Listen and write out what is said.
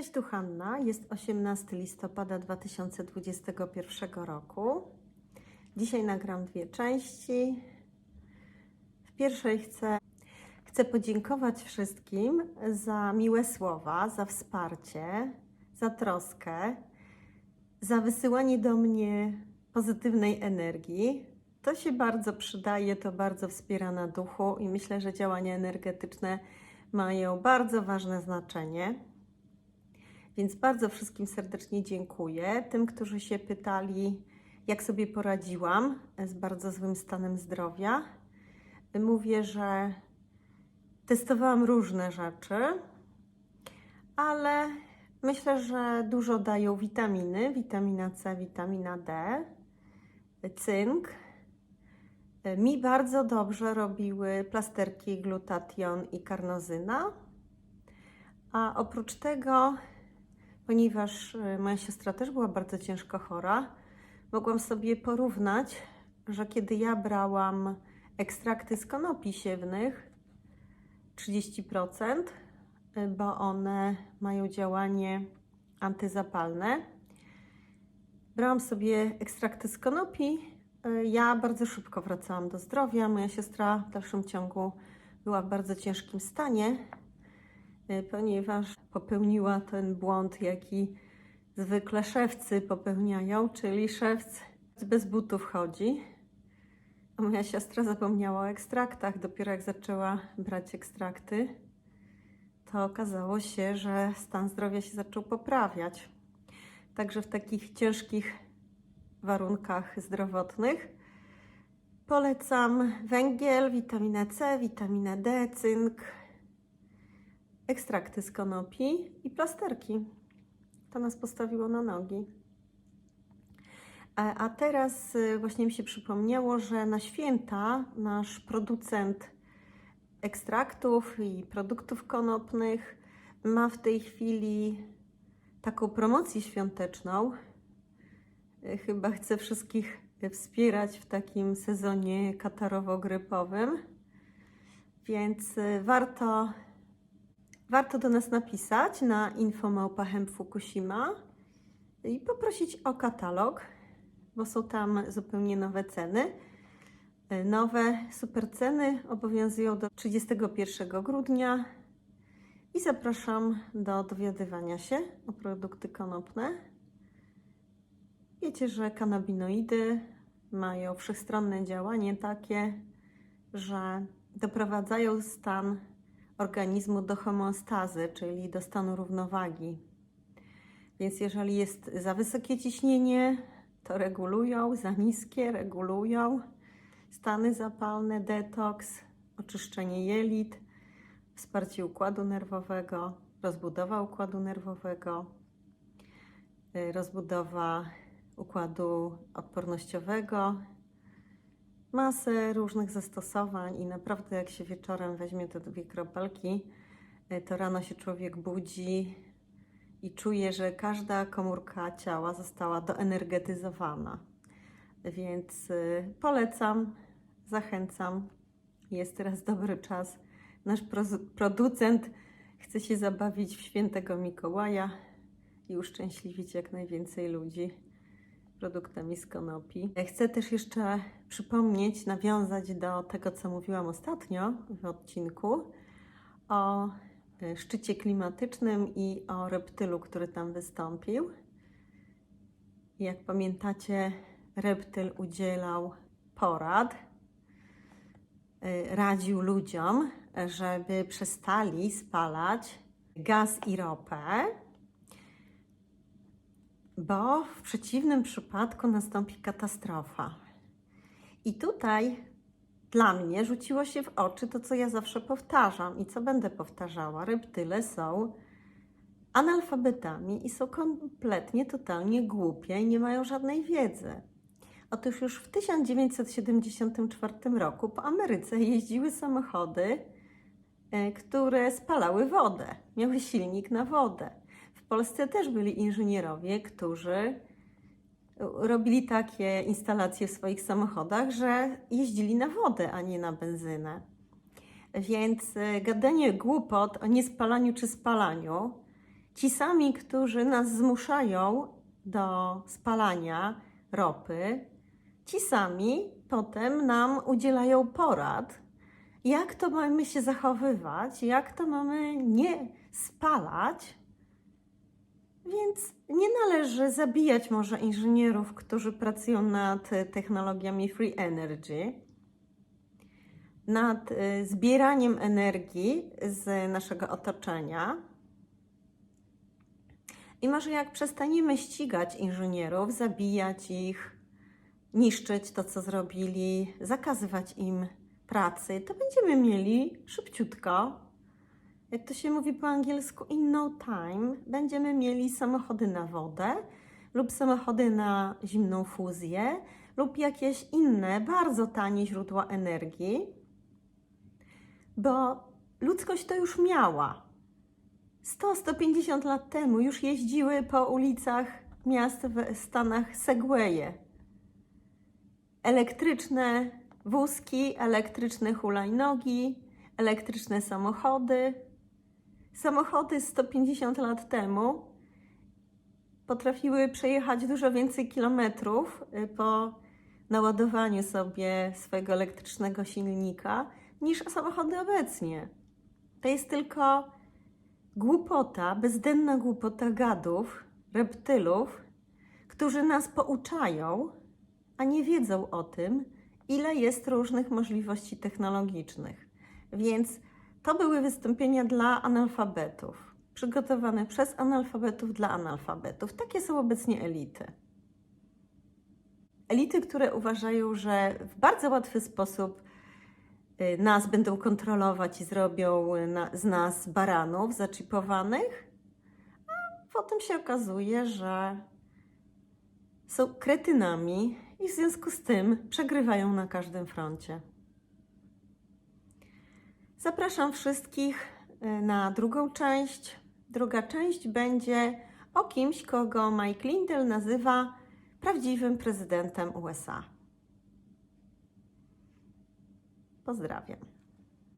Cześć, tu Hanna. Jest 18 listopada 2021 roku. Dzisiaj nagram dwie części. W pierwszej chcę, chcę podziękować wszystkim za miłe słowa, za wsparcie, za troskę, za wysyłanie do mnie pozytywnej energii. To się bardzo przydaje, to bardzo wspiera na duchu i myślę, że działania energetyczne mają bardzo ważne znaczenie. Więc bardzo wszystkim serdecznie dziękuję. Tym, którzy się pytali, jak sobie poradziłam z bardzo złym stanem zdrowia, mówię, że testowałam różne rzeczy, ale myślę, że dużo dają witaminy: witamina C, witamina D, cynk. Mi bardzo dobrze robiły plasterki glutation i karnozyna. A oprócz tego ponieważ e, moja siostra też była bardzo ciężko chora, mogłam sobie porównać, że kiedy ja brałam ekstrakty z konopi siewnych 30%, e, bo one mają działanie antyzapalne, brałam sobie ekstrakty z konopi. e, Ja bardzo szybko wracałam do zdrowia. Moja siostra w dalszym ciągu była w bardzo ciężkim stanie, ponieważ popełniła ten błąd, jaki zwykle szewcy popełniają, czyli szewc bez butów chodzi. A moja siostra zapomniała o ekstraktach. Dopiero jak zaczęła brać ekstrakty, to okazało się, że stan zdrowia się zaczął poprawiać. Także w takich ciężkich warunkach zdrowotnych polecam węgiel, witaminę C, witaminę D, cynk, ekstrakty z konopi i plasterki. To nas postawiło na nogi. A a teraz y, właśnie mi się przypomniało, że na święta nasz producent ekstraktów i produktów konopnych ma w tej chwili taką promocję świąteczną. Y, Chyba chce wszystkich wspierać w takim sezonie katarowo-grypowym, więc y, warto Warto do nas napisać na infomałpachem Fukushima i poprosić o katalog, bo są tam zupełnie nowe ceny. Nowe super ceny obowiązują do 31 grudnia i zapraszam do dowiadywania się o produkty konopne. Wiecie, że kanabinoidy mają wszechstronne działanie takie, że doprowadzają stan organizmu do homeostazy, czyli do stanu równowagi. Więc jeżeli jest za wysokie ciśnienie, to regulują, za niskie regulują stany zapalne, detoks, oczyszczenie jelit, wsparcie układu nerwowego, rozbudowa układu nerwowego, y, rozbudowa układu odpornościowego, masę różnych zastosowań i naprawdę jak się wieczorem weźmie te dwie kropelki, y, to rano się człowiek budzi i czuje, że każda komórka ciała została doenergetyzowana. Więc y, polecam, zachęcam. Jest teraz dobry czas. Nasz producent chce się zabawić w świętego Mikołaja i uszczęśliwić jak najwięcej ludzi produktami z konopi. Chcę też jeszcze przypomnieć, nawiązać do tego, co mówiłam ostatnio w odcinku o e, szczycie klimatycznym i o reptylu, który tam wystąpił. Jak pamiętacie, reptyl udzielał porad, e, radził ludziom, żeby przestali spalać gaz i ropę, bo w przeciwnym przypadku nastąpi katastrofa. I tutaj dla mnie rzuciło się w oczy to, co ja zawsze powtarzam i co będę powtarzała. Reptyle są analfabetami i są kompletnie, totalnie głupie i nie mają żadnej wiedzy. Otóż już w 1974 roku po Ameryce jeździły samochody, e, które spalały wodę, miały silnik na wodę. Polsce też byli inżynierowie, którzy robili takie instalacje w swoich samochodach, że jeździli na wodę, a nie na benzynę. Więc e, gadanie głupot o niespalaniu czy spalaniu Ci sami, którzy nas zmuszają do spalania ropy, ci sami potem nam udzielają porad, jak to mamy się zachowywać, jak to mamy nie spalać. Więc nie należy zabijać może inżynierów, którzy pracują nad e, technologiami free energy, nad e, zbieraniem energii z naszego otoczenia. I może jak przestaniemy ścigać inżynierów, zabijać ich, niszczyć to, co zrobili, zakazywać im pracy, to będziemy mieli szybciutko, jak to się mówi po angielsku, in no time, będziemy mieli samochody na wodę lub samochody na zimną fuzję lub jakieś inne, bardzo tanie źródła energii, bo ludzkość to już miała. 100-150 lat temu już jeździły po ulicach miast w Stanach Segwaye. Elektryczne wózki, elektryczne hulajnogi, elektryczne samochody. Samochody 150 lat temu potrafiły przejechać dużo więcej kilometrów y, po naładowaniu sobie swojego elektrycznego silnika niż samochody obecnie. To jest tylko głupota, bezdenna głupota gadów, reptylów, którzy nas pouczają, a nie wiedzą o tym, ile jest różnych możliwości technologicznych. Więc to były wystąpienia dla analfabetów, przygotowane przez analfabetów dla analfabetów. Takie są obecnie elity. Elity, które uważają, że w bardzo łatwy sposób y, nas będą kontrolować i zrobią y, z nas baranów zaczipowanych, a potem się okazuje, że są kretynami i w związku z tym przegrywają na każdym froncie. Zapraszam wszystkich y, na drugą część. Druga część będzie o kimś, kogo Mike Lindell nazywa prawdziwym prezydentem USA. Pozdrawiam.